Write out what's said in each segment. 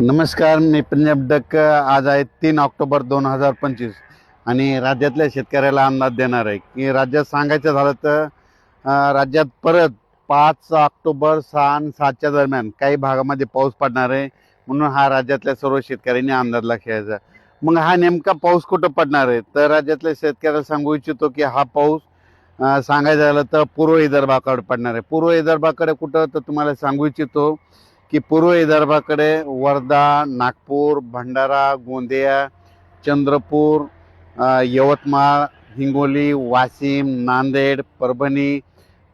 नमस्कार मी पंजाब डक आज आहे तीन ऑक्टोबर दोन हजार पंचवीस आणि राज्यातल्या शेतकऱ्याला अंदाज देणार आहे की राज्यात सांगायचं झालं तर राज्यात परत पाच ऑक्टोबर सहा आणि सातच्या दरम्यान काही भागामध्ये पाऊस पडणार आहे म्हणून हा राज्यातल्या सर्व शेतकऱ्यांनी अंदाज लक्षायचा मग हा नेमका पाऊस कुठं पडणार आहे? तर राज्यातल्या शेतकऱ्याला सांगू इच्छितो की हा पाऊस सांगायचं झालं तर पूर्व विदर्भाकडे पडणार आहे. पूर्व विदर्भाकडे कुठं? तर तुम्हाला सांगू इच्छितो की पूर्व विदर्भाकडे वर्धा नागपूर भंडारा गोंदिया चंद्रपूर यवतमाळ हिंगोली वाशिम नांदेड परभणी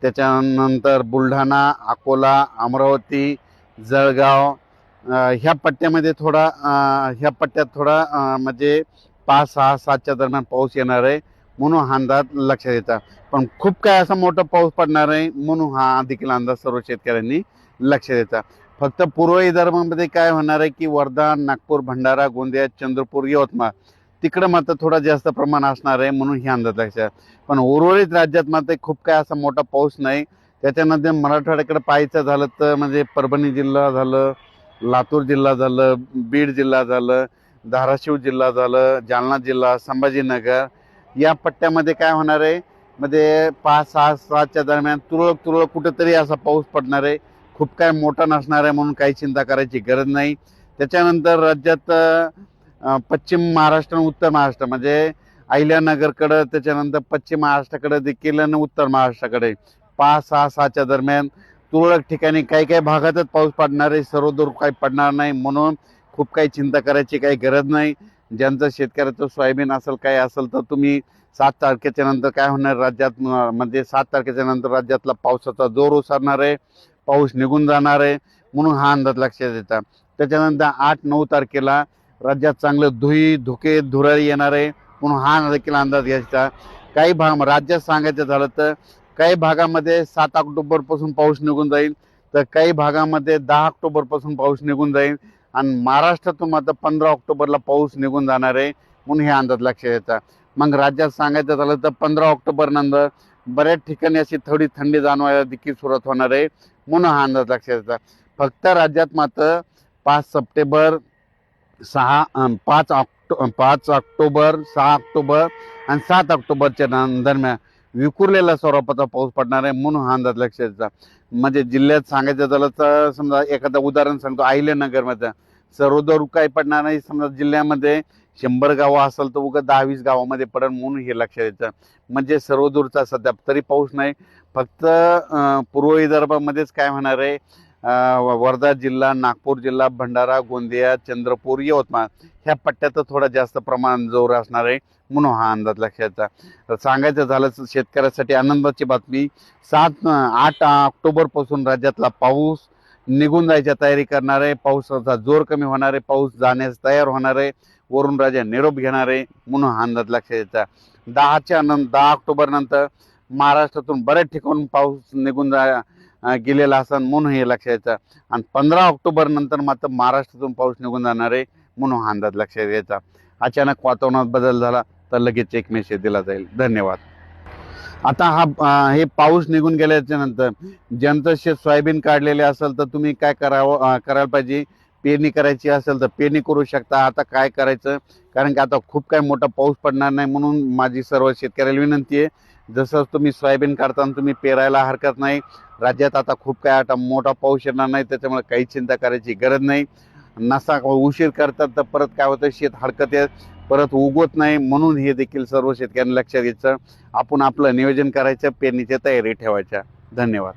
त्याच्यानंतर बुलढाणा अकोला अमरावती जळगाव ह्या पट्ट्यामध्ये थोडा ह्या पट्ट्यात थोडा म्हणजे पाच सहा सातच्या दरम्यान पाऊस येणार आहे म्हणून हा अंदाज लक्षात येतात पण खूप काय असा मोठा पाऊस पडणार आहे म्हणून हा देखील अंदाज सर्व शेतकऱ्यांनी लक्षात येतात फक्त पूर्व विदर्भामध्ये काय होणार आहे की वर्धा नागपूर भंडारा गोंदिया चंद्रपूर यवतमाळ तिकडं मात्र थोडा जास्त प्रमाण असणार आहे म्हणून ही अंदाज लक्षात पण उर्वरित राज्यात मात्र खूप काय असा मोठा पाऊस नाही. त्याच्यानंतर मराठवाड्याकडे पाहायचं झालं तर म्हणजे परभणी जिल्हा झालं लातूर जिल्हा झालं बीड जिल्हा झालं धाराशिव जिल्हा झालं जालना जिल्हा संभाजीनगर या पट्ट्यामध्ये काय होणार आहे? म्हणजे पाच सहा सातच्या दरम्यान तुरळक तुरळक कुठेतरी असा पाऊस पडणार आहे. खूप काय मोठा नसणार आहे म्हणून काही चिंता करायची गरज नाही. त्याच्यानंतर राज्यात पश्चिम महाराष्ट्र आणि उत्तर महाराष्ट्र म्हणजे अहिल्यानगरकडं त्याच्यानंतर पश्चिम महाराष्ट्राकडे देखील आणि उत्तर महाराष्ट्राकडे. पाच सहा सहाच्या दरम्यान तुरळक ठिकाणी काही काही भागातच पाऊस पडणार आहे. सर्वदूर काही पडणार नाही म्हणून खूप काही चिंता करायची काही गरज नाही. ज्यांचं शेतकऱ्याचं सोयाबीन असेल काय असेल तर तुम्ही सात तारखेच्या नंतर काय होणार? राज्यात म्हणजे सात तारखेच्या नंतर राज्यातला पावसाचा जोर ओसरणार आहे. पाऊस निघून जाणार आहे म्हणून हा अंदाज लक्षात येतात त्याच्यानंतर आठ नऊ तारखेला राज्यात चांगलं धुई धुके धुराळी येणार आहे म्हणून हा देखील अंदाज घ्यायचा. काही भाग राज्यात सांगायचं झालं तर काही भागामध्ये सात ऑक्टोबरपासून पाऊस निघून जाईल तर काही भागामध्ये दहा ऑक्टोबरपासून पाऊस निघून जाईल आणि महाराष्ट्रातून मात्र पंधरा ऑक्टोबरला पाऊस निघून जाणार आहे म्हणून हे अंदाज लक्षात येतात मग राज्यात सांगायचं झालं तर पंधरा ऑक्टोबरनंतर बऱ्याच ठिकाणी अशी थोडी थंडी जाणवायला देखील सुरुवात होणार आहे. म्हणून हा अंदाज लक्षात येतात फक्त राज्यात मात्र पाच सप्टेंबर सहा पाच ऑक्टो पाच ऑक्टोबर सहा ऑक्टोबर आणि सात ऑक्टोबरच्या दरम्यान विखुरलेला स्वरूपाचा पाऊस पडणार आहे म्हणून हा अंदाज लक्षात येतात म्हणजे जिल्ह्यात सांगायचं झालं तर समजा एखादं उदाहरण सांगतो अहिल्यानगरमध्ये. सर्वदूर काही पडणार नाही. समजा जिल्ह्यामध्ये शंभर गावं असेल तर उगा दहावीस गावामध्ये पडेल म्हणून हे लक्षात येतं म्हणजे सर्वदूरचा सध्या तरी पाऊस नाही. फक्त पूर्व विदर्भामध्येच काय होणार आहे? वर्धा जिल्हा नागपूर जिल्हा भंडारा गोंदिया चंद्रपूर यवतमाळ ह्या पट्ट्यात थोडा जास्त प्रमाण जोर असणार आहे म्हणून हा अंदाज लक्षाचा सांगायचं झालं तर शेतकऱ्यासाठी आनंदाची बातमी. सात आठ ऑक्टोबरपासून राज्यातला पाऊस निघून जायची तयारी करणार आहे पावसाचा जोर कमी होणार आहे पाऊस जाण्यास तयार होणार आहे वरून राजा निरोप घेणार आहे म्हणून हा अंदाज लक्षात येतात दहाच्या नंतर दहा ऑक्टोबर नंतर महाराष्ट्रातून बऱ्याच ठिकाणून पाऊस निघून जा गेलेला असं म्हणून हे लक्षात द्यायचं आणि पंधरा ऑक्टोबर नंतर मात्र महाराष्ट्रातून पाऊस निघून जाणार आहे म्हणून हा अंदाज लक्षात घ्यायचा अचानक वातावरणात बदल झाला तर लगेच एक मेसेज दिला जाईल. धन्यवाद. आता हा हे पाऊस निघून गेल्याच्यानंतर ज्यांचं शेत सोयाबीन काढलेले असेल तर तुम्ही काय करावं करायला पाहिजे? पेरणी करायची असेल तर पेरणी करू शकता. आता काय करायचं? कारण की आता खूप काही मोठा पाऊस पडणार नाही म्हणून माझी सर्व शेतकऱ्याला विनंती आहे. जसं तुम्ही सोयाबीन काढताना तुम्ही पेरायला हरकत नाही राज्यात आता खूप काय आता मोठा पाऊस येणार नाही त्याच्यामुळे काही चिंता करायची गरज नाही. नसा उशीर करतात तर परत काय होतं? शेत हरकत येत परत उगवत नाही म्हणून हे देखील सर्व शेतकऱ्यांनी लक्षात घ्यायचं. आपण आपलं नियोजन करायचं पेरणीच्या तयारी ठेवायच्या. धन्यवाद.